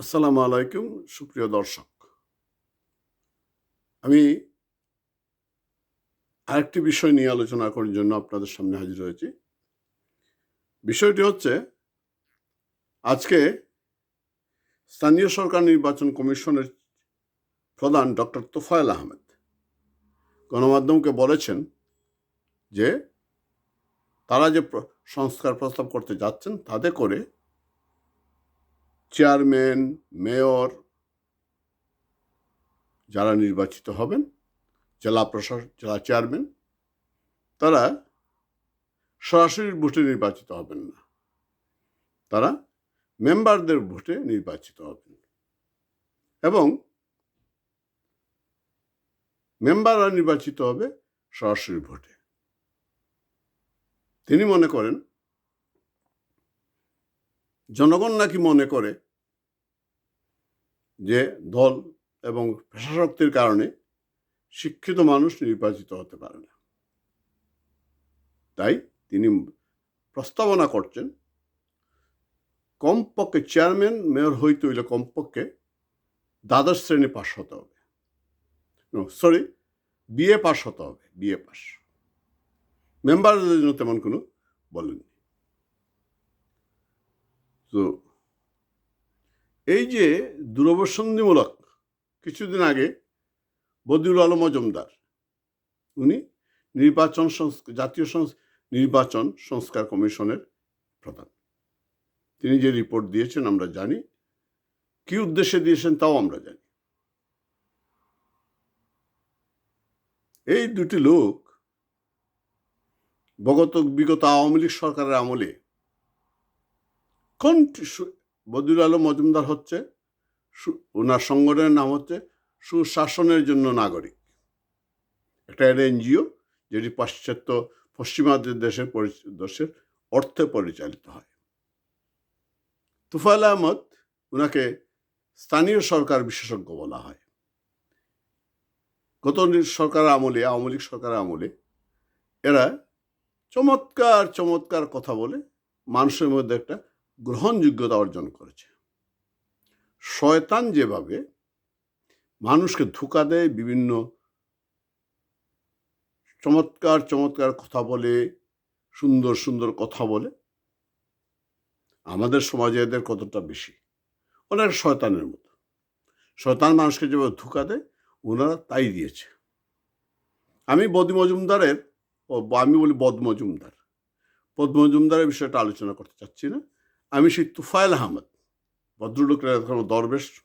আসসালামু আলাইকুম, সুপ্রিয় দর্শক। আমি আরেকটি বিষয় নিয়ে আলোচনা করার জন্য আপনাদের সামনে হাজির হয়েছি। বিষয়টি হচ্ছে, আজকে স্থানীয় সরকার নির্বাচন কমিশনের প্রধান ডক্টর তোফায়েল আহমেদ গণমাধ্যমকে বলেছেন যে, তারা যে সংস্কার প্রস্তাব করতে যাচ্ছেন তাতে করে চেয়ারম্যান, মেয়র যারা নির্বাচিত হবেন, জেলা প্রশাসক জেলা চেয়ারম্যান, তারা সরাসরি ভোটে নির্বাচিত হবেন না। তারা মেম্বারদের ভোটে নির্বাচিত হবেন। এবং মেম্বাররা নির্বাচিত হবে সরাসরি ভোটে। তিনি মনে করেন জনগণ নাকি মনে করে যে দল এবং পেশাশক্তির কারণে শিক্ষিত মানুষ নির্বাচিত হতে পারে না। তাই তিনি প্রস্তাবনা করছেন, কমপক্ষে চেয়ারম্যান, মেয়র হইতে হইলে কমপক্ষে দ্বাদশ শ্রেণি পাশ হতে হবে। সরি বিএ পাশ হতে হবে বিএ পাশ। মেম্বারদের জন্য তেমন কোনো বলেননি। তো এই যে দূরবসন্ধিমূলক কিছুদিন আগে বদিউল আলম মজুমদার, উনি নির্বাচন জাতীয় নির্বাচন সংস্কার কমিশনের প্রধান। তিনি যে রিপোর্ট দিয়েছেন আমরা জানি, কি উদ্দেশ্যে দিয়েছেন তাও আমরা জানি। এই দুটি লোক বগত, বিগত আওয়ামী লীগ সরকারের আমলে কোন বদিউল আলম মজুমদার হচ্ছে ওনার সংগঠনের নাম হচ্ছে সুশাসনের জন্য নাগরিক। একটা এনজিও যেটি পাশ্চাত্য পশ্চিমাদের দেশের দেশের অর্থে পরিচালিত হয়। তুফাইল আহমদ ওনাকে স্থানীয় সরকার বিশেষজ্ঞ বলা হয়। গত সরকার আমলে, আওয়ামী লীগ সরকার আমলে এরা চমৎকার চমৎকার কথা বলে মানুষের মধ্যে একটা গ্রহণযোগ্যতা অর্জন করেছে। শয়তান যেভাবে মানুষকে ধোকা দেয়, বিভিন্ন চমৎকার চমৎকার কথা বলে, সুন্দর সুন্দর কথা বলে, আমাদের সমাজে এদের কতটা বেশি? ওনারা শয়তানের মতো। শয়তান মানুষকে যেভাবে ধোকা দেয়, ওনারা তাই দিয়েছে। আমি বদি মজুমদারের আমি বলি বদ মজুমদার পদ বিষয়টা আলোচনা করতে চাচ্ছি না। আমি সেই তুফাইল আহমদ ভদ্রলোকের এখন দরবেশ,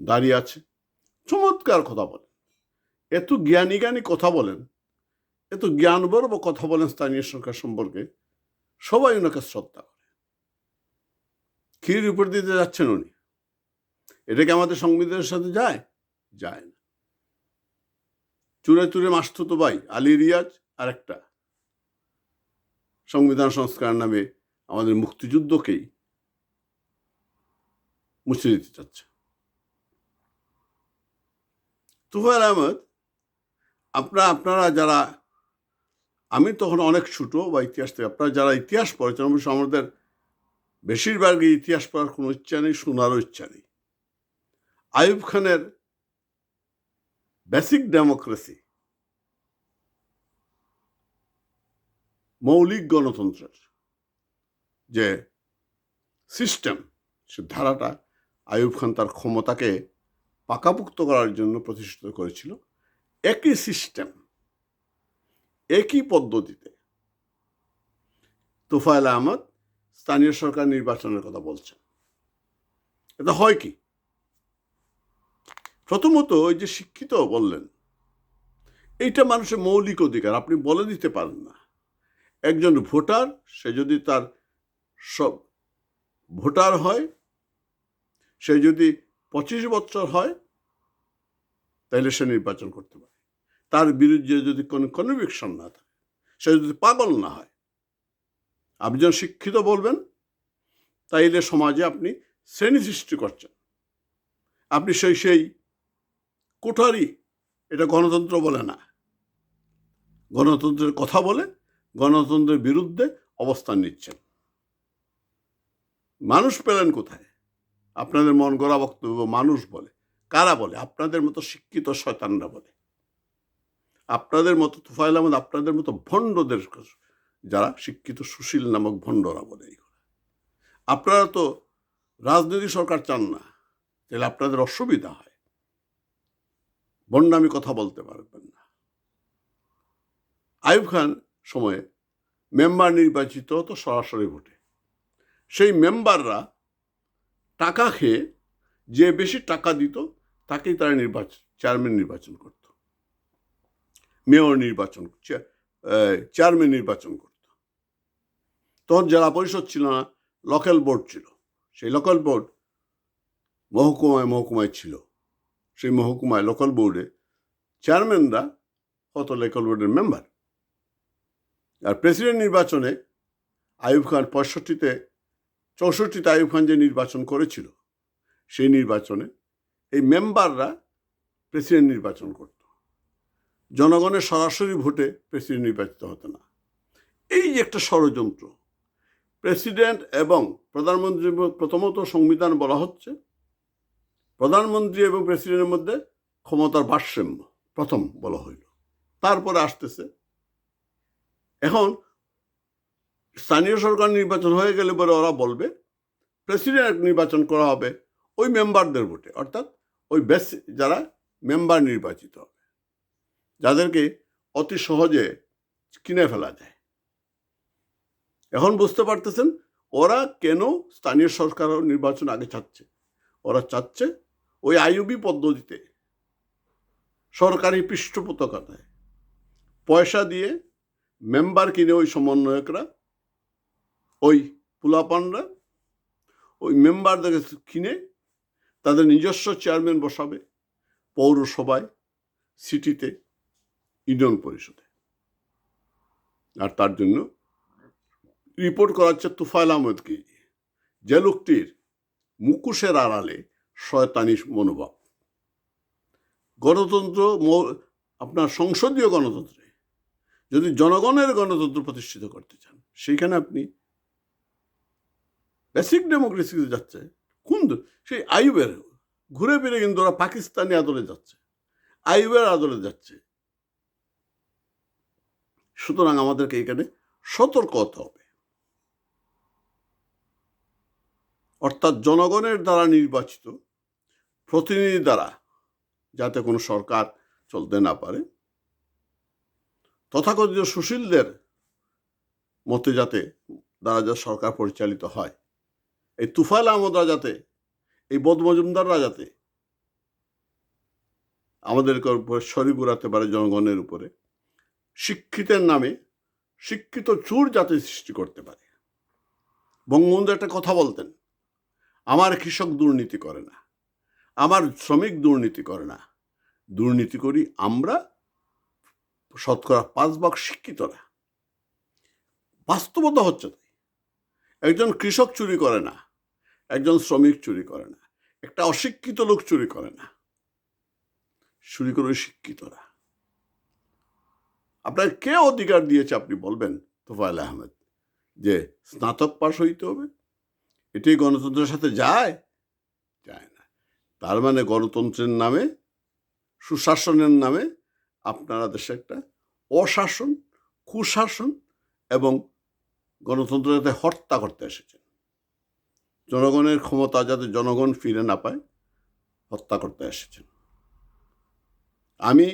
দাঁড়িয়ে আছে, চমৎকার কথা বলেন। এত জ্ঞানী জ্ঞানী কথা বলেন, এত জ্ঞানবর্ব কথা বলেন স্থানীয় সরকার সম্পর্কে, সবাই ওনাকে শ্রদ্ধা করে। কি রিপোর্ট দিতে যাচ্ছেন উনি। এটা কি আমাদের সংবিধানের সাথে যায়? যায় না। চুরে চুরে মাসতুতো ভাই, আলী রিয়াজ আর একটা সংবিধান সংস্কার নামে আমাদের মুক্তিযুদ্ধকেই মুছে দিতে চাচ্ছে। তুফার আহমদ, আপনারা আপনারা যারা, আমি তখন অনেক ছোট বা ইতিহাস থেকে, আপনারা যারা ইতিহাস পড়েছেন অবশ্য আমাদের বেশিরভাগই ইতিহাস পড়ার কোনো ইচ্ছা নেই, শোনারও ইচ্ছা নেই। আইয়ুব খানের বেসিক ডেমোক্রেসি মৌলিক গণতন্ত্রের। যে সিস্টেম সে ধারাটা আইয়ুব খান তার ক্ষমতাকে পাকাপুক্ত করার জন্য প্রতিষ্ঠিত করেছিল, একই সিস্টেম একই পদ্ধতিতে। তোফায়েল আহমদ স্থানীয় সরকার নির্বাচনের কথা বলছেন। এটা হয় কি? প্রথমত ওই যে শিক্ষিত বললেন, এইটা মানুষের মৌলিক অধিকার, আপনি বলে দিতে পারেন না। একজন ভোটার, সে যদি তার সব ভোটার হয়, সে যদি পঁচিশ বছর হয় তাহলে সে নির্বাচন করতে পারে। তার বিরুদ্ধে যদি কোনো কনভিকশন না থাকে, সে যদি পাগল না হয়, আপনি যখন শিক্ষিত বলবেন, তাইলে সমাজে আপনি শ্রেণি সৃষ্টি করছেন। আপনি সেই সেই কোঠারি, এটা গণতন্ত্র বলে না। গণতন্ত্রের কথা বলে, গণতন্ত্রের বিরুদ্ধে অবস্থান নিচ্ছেন। মানুষ পেলেন কোথায়? আপনাদের মন গড়া বক্তব্য মানুষ বলে। কারা বলে? আপনাদের মতো শিক্ষিত শয়তানরা বলে। আপনাদের মতো তুফাইল আহমদ, আপনাদের মতো ভণ্ডদের যারা শিক্ষিত সুশীল নামক ভণ্ডরা বলে এইগুলো আপনারা তো রাজনৈতিক সরকার চান না, তাহলে আপনাদের অসুবিধা হয়। বন্ডামি কথা বলতে পারবেন না। আইব খান সময়ে মেম্বার নির্বাচিত তো সরাসরি ভোটে। সেই মেম্বাররা টাকা খেয়ে যে বেশি টাকা দিত, তাকেই তারা নির্বাচন চেয়ারম্যান নির্বাচন করত। মেয়র নির্বাচন চেয়ারম্যান নির্বাচন করত। তখন জেলা পরিষদ ছিল না লোকাল বোর্ড ছিল। সেই লোকাল বোর্ড মহকুমায় মহকুমায় ছিল। সেই মহকুমায় লোকাল বোর্ডে চেয়ারম্যানরা হতো লোকাল বোর্ডের মেম্বার আর প্রেসিডেন্ট নির্বাচনে আইয়ুব খান পঁয়ষট্টিতে চৌষট্টিতে আইয়ুব খান যে নির্বাচন করেছিল। সেই নির্বাচনে এই মেম্বাররা প্রেসিডেন্ট নির্বাচন করত। জনগণের সরাসরি ভোটে প্রেসিডেন্ট নির্বাচিত হতো না। এই যে একটা ষড়যন্ত্র, প্রেসিডেন্ট এবং প্রধানমন্ত্রী প্রথমত সংবিধান বলা হচ্ছে, প্রধানমন্ত্রী এবং প্রেসিডেন্টের মধ্যে ক্ষমতার ভারসাম্য প্রথম বলা হইল। তারপরে আসতেছে, এখন স্থানীয় সরকার নির্বাচন হয়ে গেলে পরে ওরা বলবে প্রেসিডেন্ট নির্বাচন করা হবে ওই মেম্বারদের ভোটে, অর্থাৎ ওই বেস যারা মেম্বার নির্বাচিত হবে, যাদেরকে অতি সহজে কিনে ফেলা যায়। এখন বুঝতে পারতেছেন, ওরা কেন স্থানীয় সরকার নির্বাচন আগে চাচ্ছে? ওরা চাচ্ছে ওই আইউবি পদ্ধতিতে সরকারি পৃষ্ঠপোষকতায় পয়সা দিয়ে মেম্বার কিনে ওই সমন্বয়করা ওই পুলাপানরা ওই মেম্বারদের কিনে তাদের নিজস্ব চেয়ারম্যান বসাবে পৌরসভায়, সিটিতে, ইউনিয়ন পরিষদে। আর তার জন্য রিপোর্ট করাচ্ছে তুফাইল আহমেদকে। যে লোকটির মুকুশের আড়ালে শয়তানি মনোভাব। গণতন্ত্র আপনার সংসদীয় গণতন্ত্রে যদি জনগণের গণতন্ত্র প্রতিষ্ঠিত করতে চান, সেইখানে আপনি বেসিক ডেমোক্রেসিতে যাচ্ছে। কোন সেই আইবের ঘুরে ফিরে কিন্তু ওরা পাকিস্তানি আদলে যাচ্ছে। আইবের আদলে যাচ্ছে। সুতরাং আমাদেরকে এখানে সতর্ক হতে হবে। অর্থাৎ জনগণের দ্বারা নির্বাচিত প্রতিনিধি দ্বারা যাতে কোনো সরকার চলতে না পারে, তথাকথিত সুশীলদের মতে যাতে দ্বারা যা সরকার পরিচালিত হয় এই তুফাইল আহমদ রাজাতে, এই বদ মজুমদাররা যাতে আমাদের উপরে শরীর ঘুরাতে পারে জনগণের উপরে, শিক্ষিতের নামে শিক্ষিত চুর যাতে সৃষ্টি করতে পারে। বঙ্গবন্ধু একটা কথা বলতেন, আমার কৃষক দুর্নীতি করে না, আমার শ্রমিক দুর্নীতি করে না, দুর্নীতি করি আমরা, শতকরা পাঁচ ভাগ শিক্ষিতরা। বাস্তবতা হচ্ছে তাই। একজন কৃষক চুরি করে না একজন শ্রমিক চুরি করে না, একটা অশিক্ষিত লোক চুরি করে না, চুরি করে শিক্ষিতরা। আপনার কে অধিকার দিয়েছে আপনি বলবেন, তোফায়েল আহমেদ, যে স্নাতক পাশ হইতে হবে? এটাই গণতন্ত্রের সাথে যায়? যায় না। তার মানে গণতন্ত্রের নামে, সুশাসনের নামে আপনারা দেশে একটা অশাসন, কুশাসন এবং গণতন্ত্র যাতে হত্যা করতে এসেছেন। জনগণের ক্ষমতা যাতে জনগণ ফিরে না পায়, হত্যা করতে এসেছেন। আমি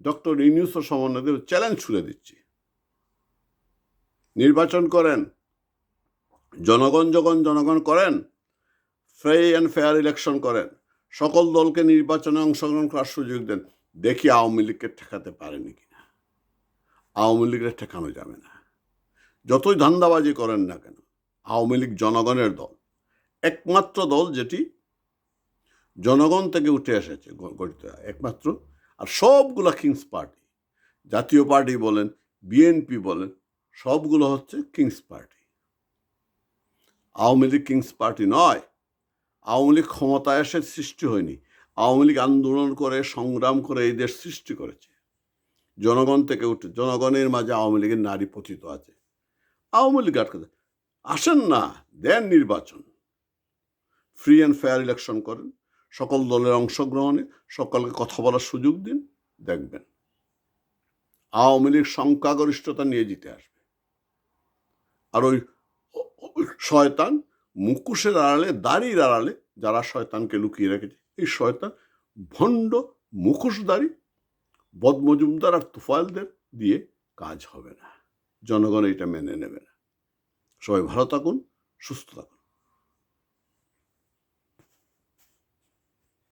ডক্টর ইউনিউসের সমন্বয়দের চ্যালেঞ্জ ছুড়ে দিচ্ছি। নির্বাচন করেন, জনগণ যখন জনগণ করেন, ফ্রি অ্যান্ড ফেয়ার ইলেকশন করেন, সকল দলকে নির্বাচনে অংশগ্রহণ করার সুযোগ দেন, দেখি আওয়ামী লীগকে ঠেকাতে পারেনি কিনা। আওয়ামী লীগের ঠেকানো যাবে না। যতই ধান্দাবাজি করেন না কেন, আওয়ামী লীগ জনগণের দল। একমাত্র দল যেটি জনগণ থেকে উঠে এসেছে গঠিত একমাত্র। আর সবগুলো কিংস পার্টি জাতীয় পার্টি বলেন বিএনপি বলেন, সবগুলো হচ্ছে kings party Awami League kings party নয়। আওয়ামী লীগ ক্ষমতায় এসে সৃষ্টি হয়নি। আওয়ামী লীগ আন্দোলন করে, সংগ্রাম করে এই দেশ সৃষ্টি করেছে। জনগণ থেকে উঠে, জনগণের মাঝে আওয়ামী লীগের নারী পতিত আছে। আওয়ামী লীগ আটকে আসেন না, দেন নির্বাচন। ফ্রি অ্যান্ড ফেয়ার ইলেকশন করেন। সকল দলের অংশগ্রহণে সকলকে কথা বলার সুযোগ দিন, দেখবেন। আওয়ামী লীগ সংখ্যাগরিষ্ঠতা নিয়ে জিতে আসবে। আর ওই শয়তান মুকুশের আড়ালে, দাড়ির আড়ালে যারা শয়তানকে লুকিয়ে রেখেছে, এই শয়তান ভণ্ড মুখোশধারী, বদমজুমদার আর তুফাইলদের দিয়ে কাজ হবে না। জনগণ এটা মেনে নেবে না। সবাই ভালো থাকুন, সুস্থ থাকুন।